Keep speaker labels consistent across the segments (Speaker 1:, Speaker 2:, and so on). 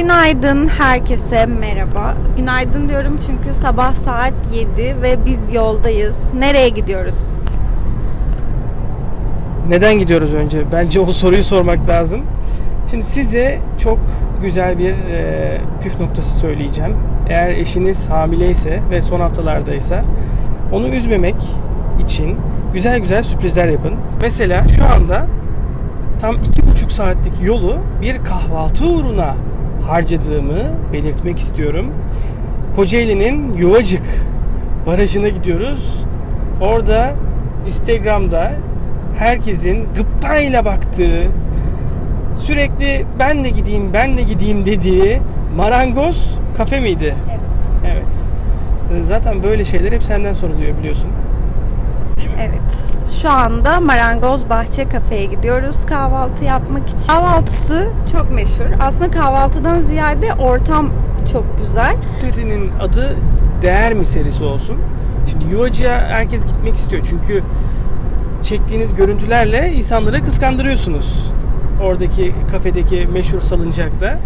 Speaker 1: Günaydın herkese merhaba. Günaydın diyorum çünkü sabah saat 7 ve biz yoldayız. Nereye gidiyoruz?
Speaker 2: Neden gidiyoruz önce? Bence o soruyu sormak lazım. Şimdi size çok güzel bir e, püf noktası söyleyeceğim. Eğer eşiniz hamileyse ve son haftalardaysa onu üzmemek için güzel güzel sürprizler yapın. Mesela şu anda tam iki buçuk saatlik yolu bir kahvaltı uğruna harcadığımı belirtmek istiyorum. Kocaeli'nin Yuvacık barajına gidiyoruz. Orada Instagram'da herkesin gıptayla baktığı, sürekli ben de gideyim, ben de gideyim dediği marangoz kafe miydi?
Speaker 1: Evet.
Speaker 2: Evet. Zaten böyle şeyler hep senden soruluyor biliyorsun.
Speaker 1: Evet. Şu anda Marangoz Bahçe Kafe'ye gidiyoruz kahvaltı yapmak için. Kahvaltısı çok meşhur. Aslında kahvaltıdan ziyade ortam çok güzel.
Speaker 2: Serinin adı Değer mi serisi olsun. Şimdi Yuvacı'ya herkes gitmek istiyor çünkü çektiğiniz görüntülerle insanları kıskandırıyorsunuz. Oradaki kafedeki meşhur salıncakta.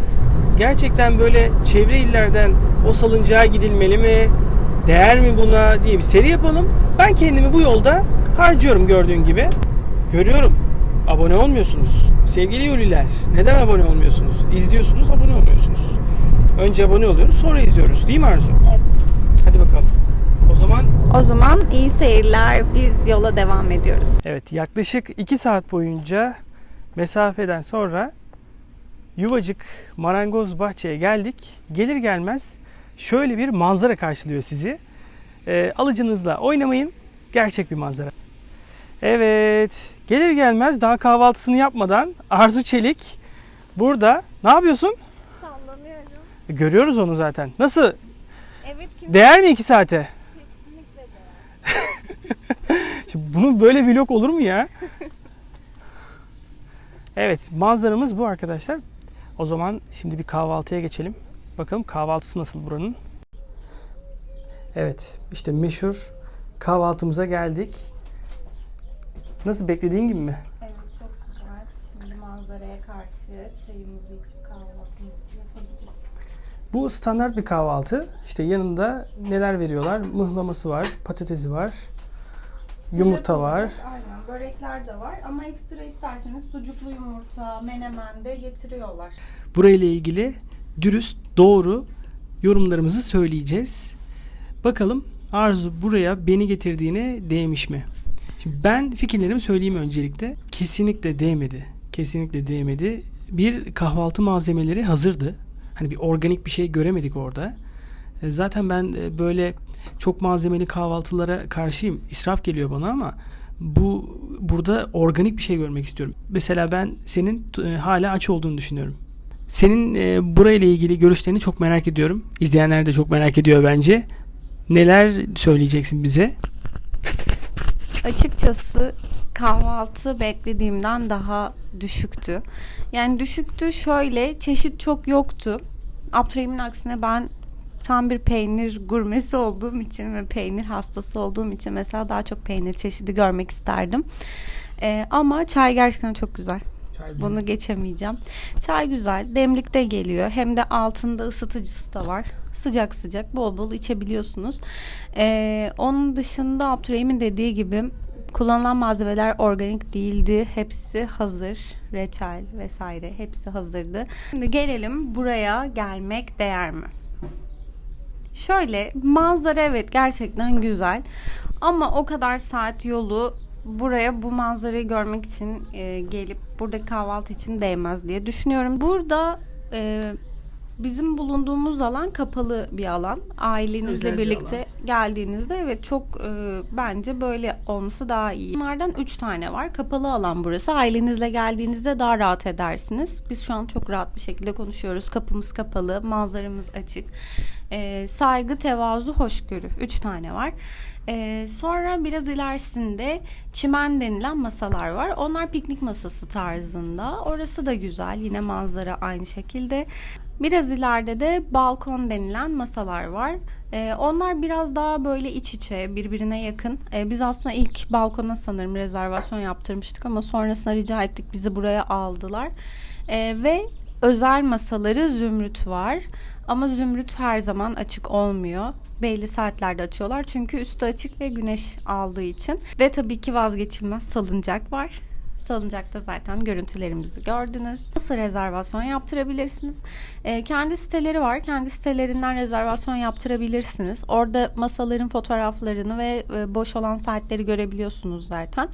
Speaker 2: Gerçekten böyle çevre illerden o salıncağa gidilmeli mi? Değer mi buna diye bir seri yapalım. Ben kendimi bu yolda harcıyorum gördüğün gibi. Görüyorum. Abone olmuyorsunuz. Sevgili Yuliler neden abone olmuyorsunuz? İzliyorsunuz abone olmuyorsunuz. Önce abone oluyoruz sonra izliyoruz değil mi Arzu?
Speaker 1: Evet.
Speaker 2: Hadi bakalım. O zaman
Speaker 1: O zaman iyi seyirler. Biz yola devam ediyoruz.
Speaker 2: Evet yaklaşık 2 saat boyunca mesafeden sonra Yuvacık Marangoz Bahçe'ye geldik. Gelir gelmez şöyle bir manzara karşılıyor sizi. Ee, alıcınızla oynamayın. Gerçek bir manzara. Evet. Gelir gelmez daha kahvaltısını yapmadan Arzu Çelik burada. Ne yapıyorsun?
Speaker 1: Sallanıyorum.
Speaker 2: Görüyoruz onu zaten. Nasıl?
Speaker 1: Evet kim
Speaker 2: Değer mi 2 saate? Şimdi bunun böyle vlog olur mu ya? evet manzaramız bu arkadaşlar. O zaman şimdi bir kahvaltıya geçelim. Bakalım kahvaltısı nasıl buranın? Evet işte meşhur kahvaltımıza geldik. Nasıl beklediğin gibi mi?
Speaker 1: Evet çok güzel. Şimdi manzaraya karşı çayımızı içip kahvaltımızı yapabiliriz.
Speaker 2: Bu standart bir kahvaltı. İşte yanında neler veriyorlar? Mıhlaması var, patatesi var. Yumurta var.
Speaker 1: Aynen börekler de var ama ekstra isterseniz sucuklu yumurta, menemen de getiriyorlar.
Speaker 2: Burayla ilgili dürüst, doğru yorumlarımızı söyleyeceğiz. Bakalım Arzu buraya beni getirdiğine değmiş mi? Şimdi ben fikirlerimi söyleyeyim öncelikle. Kesinlikle değmedi. Kesinlikle değmedi. Bir kahvaltı malzemeleri hazırdı. Hani bir organik bir şey göremedik orada. E, Zaten ben e, böyle çok malzemeli kahvaltılara karşıyım. İsraf geliyor bana ama bu burada organik bir şey görmek istiyorum. Mesela ben senin e, hala aç olduğunu düşünüyorum. Senin e, burayla ilgili görüşlerini çok merak ediyorum. İzleyenler de çok merak ediyor bence. Neler söyleyeceksin bize?
Speaker 1: Açıkçası kahvaltı beklediğimden daha düşüktü. Yani düşüktü şöyle çeşit çok yoktu. Abdurrahim'in aksine ben tam bir peynir gurmesi olduğum için ve peynir hastası olduğum için mesela daha çok peynir çeşidi görmek isterdim. Ee, ama çay gerçekten çok güzel. Bunu geçemeyeceğim. Çay güzel. Demlikte geliyor. Hem de altında ısıtıcısı da var. Sıcak sıcak bol bol içebiliyorsunuz. Ee, onun dışında Abdurrahim'in dediği gibi kullanılan malzemeler organik değildi. Hepsi hazır. Reçel vesaire hepsi hazırdı. Şimdi gelelim buraya gelmek değer mi? Şöyle manzara evet gerçekten güzel. Ama o kadar saat yolu buraya bu manzarayı görmek için e, gelip burada kahvaltı için değmez diye düşünüyorum. Burada e, bizim bulunduğumuz alan kapalı bir alan. Ailenizle
Speaker 2: Özel bir
Speaker 1: birlikte geldiğinizde evet çok e, bence böyle olması daha iyi. Bunlardan 3 tane var. Kapalı alan burası. Ailenizle geldiğinizde daha rahat edersiniz. Biz şu an çok rahat bir şekilde konuşuyoruz. Kapımız kapalı, manzaramız açık. E, saygı, tevazu, hoşgörü. 3 tane var. Ee, sonra biraz ilerisinde çimen denilen masalar var. Onlar piknik masası tarzında. Orası da güzel. Yine manzara aynı şekilde. Biraz ileride de balkon denilen masalar var. Ee, onlar biraz daha böyle iç içe, birbirine yakın. Ee, biz aslında ilk balkona sanırım rezervasyon yaptırmıştık ama sonrasında rica ettik bizi buraya aldılar. Ee, ve özel masaları Zümrüt var. Ama Zümrüt her zaman açık olmuyor. Belli saatlerde açıyorlar çünkü üstü açık ve güneş aldığı için. Ve tabii ki vazgeçilmez salıncak var. Salıncakta zaten görüntülerimizi gördünüz. Nasıl rezervasyon yaptırabilirsiniz? Ee, kendi siteleri var. Kendi sitelerinden rezervasyon yaptırabilirsiniz. Orada masaların fotoğraflarını ve e, boş olan saatleri görebiliyorsunuz zaten.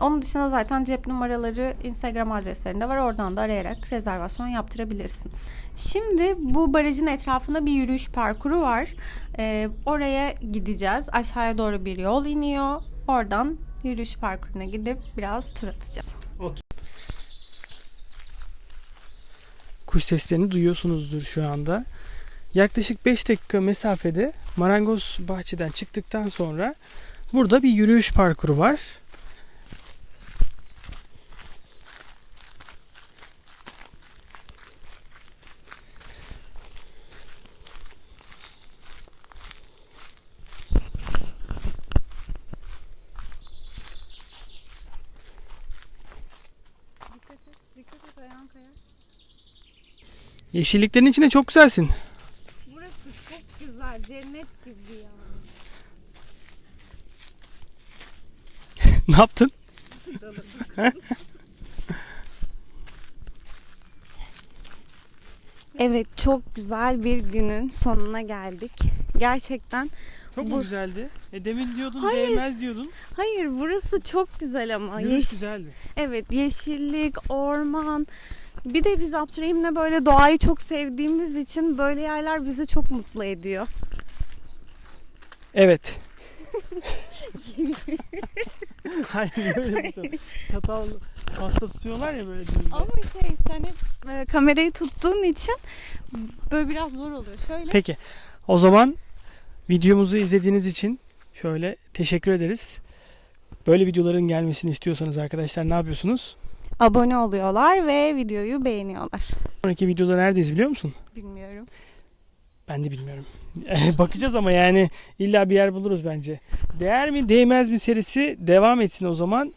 Speaker 1: Onun dışında zaten cep numaraları Instagram adreslerinde var. Oradan da arayarak rezervasyon yaptırabilirsiniz. Şimdi bu barajın etrafında bir yürüyüş parkuru var. Ee, oraya gideceğiz. Aşağıya doğru bir yol iniyor. Oradan yürüyüş parkuruna gidip biraz tur atacağız.
Speaker 2: Kuş seslerini duyuyorsunuzdur şu anda. Yaklaşık 5 dakika mesafede Marangoz Bahçe'den çıktıktan sonra burada bir yürüyüş parkuru var. Yeşilliklerin içinde çok güzelsin.
Speaker 1: Burası çok güzel, cennet gibi ya.
Speaker 2: ne yaptın?
Speaker 1: Evet, çok güzel bir günün sonuna geldik. Gerçekten.
Speaker 2: Çok mu
Speaker 1: Bu-
Speaker 2: güzeldi? E demin diyordun
Speaker 1: Hayır.
Speaker 2: değmez diyordun.
Speaker 1: Hayır, burası çok güzel ama.
Speaker 2: Yürüyüş
Speaker 1: Yeş-
Speaker 2: güzeldi.
Speaker 1: evet, yeşillik, orman. Bir de biz Abdurrahim'le böyle doğayı çok sevdiğimiz için böyle yerler bizi çok mutlu ediyor.
Speaker 2: Evet. Hayır böyle bir çatal pasta tutuyorlar ya böyle düzde.
Speaker 1: Ama şey sen hep e, kamerayı tuttuğun için böyle biraz zor oluyor. Şöyle
Speaker 2: Peki. O zaman videomuzu izlediğiniz için şöyle teşekkür ederiz. Böyle videoların gelmesini istiyorsanız arkadaşlar ne yapıyorsunuz?
Speaker 1: Abone oluyorlar ve videoyu beğeniyorlar.
Speaker 2: Sonraki videoda neredeyiz biliyor musun?
Speaker 1: Bilmiyorum.
Speaker 2: Ben de bilmiyorum. Bakacağız ama yani illa bir yer buluruz bence. Değer mi değmez mi serisi devam etsin o zaman.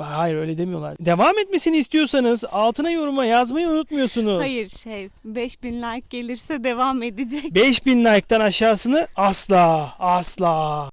Speaker 2: Hayır öyle demiyorlar. Devam etmesini istiyorsanız altına yoruma yazmayı unutmuyorsunuz.
Speaker 1: Hayır şey 5000 like gelirse devam edecek.
Speaker 2: 5000 like'tan aşağısını asla asla